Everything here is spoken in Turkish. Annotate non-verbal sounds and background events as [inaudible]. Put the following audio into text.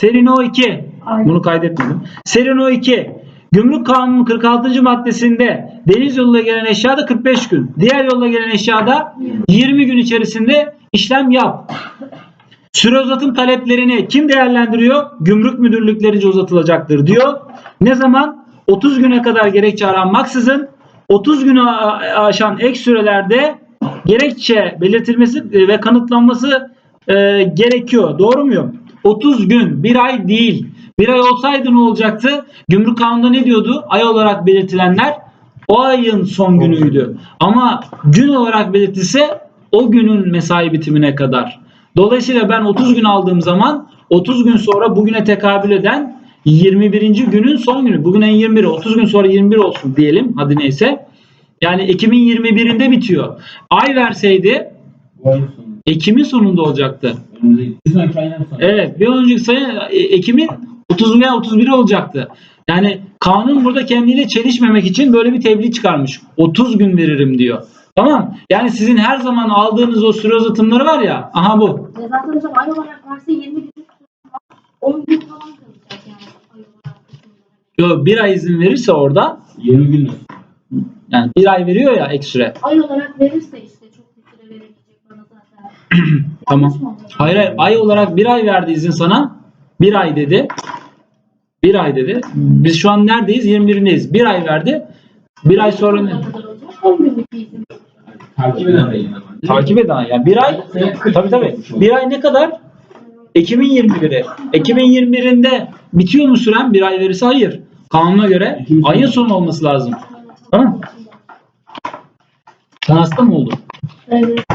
Seri No 2. Aynen. Bunu kaydetmedim. Seri No 2. Gümrük Kanunu'nun 46. maddesinde deniz yoluyla gelen eşyada 45 gün. Diğer yolla gelen eşyada 20 gün içerisinde işlem yap. Süre uzatım taleplerini kim değerlendiriyor? Gümrük müdürlüklerince uzatılacaktır diyor. Ne zaman? 30 güne kadar gerekçe aranmaksızın 30 günü aşan ek sürelerde gerekçe belirtilmesi ve kanıtlanması e, gerekiyor. Doğru muyum? 30 gün, bir ay değil. Bir ay olsaydı ne olacaktı? Gümrük kanununda ne diyordu? Ay olarak belirtilenler o ayın son günüydü. Ama gün olarak belirtilse o günün mesai bitimine kadar. Dolayısıyla ben 30 gün aldığım zaman 30 gün sonra bugüne tekabül eden 21. günün son günü. Bugün en 21'i 30 gün sonra 21 olsun diyelim. Hadi neyse. Yani Ekim'in 21'inde bitiyor. Ay verseydi. Ekim'in sonunda olacaktı. Evet bir önceki sayı e, Ekim'in 30 veya 31'i olacaktı. Yani kanun burada kendiyle çelişmemek için böyle bir tebliğ çıkarmış. 30 gün veririm diyor. Tamam. Yani sizin her zaman aldığınız o süre uzatımları var ya. Aha bu. Ya zaten hocam ay olarak verse 20 gün 10 gün falan kalacak yani. Yo, bir ay izin verirse orada 20 gün. yani bir ay veriyor ya ek süre. Ay olarak verirse işte çok bir süre veremeyecek bana zaten. [clears throat] Tamam. Hayır hayır ay olarak bir ay verdi izin sana. Bir ay dedi. Bir ay dedi. Biz şu an neredeyiz? 21'indeyiz. Bir ay verdi. Bir ay sonra ne? Ne kadar olacak? 10 günlük bir izin. Takip eden ayın ama. Takip eden yani bir ay tabii tabii bir ay ne kadar? Ekim'in 21'i. Ekim'in 21'inde bitiyor mu süren bir ay verirse hayır. Kanuna göre ayın sonu olması lazım. Tamam mı? Sen hasta mı oldun? Evet.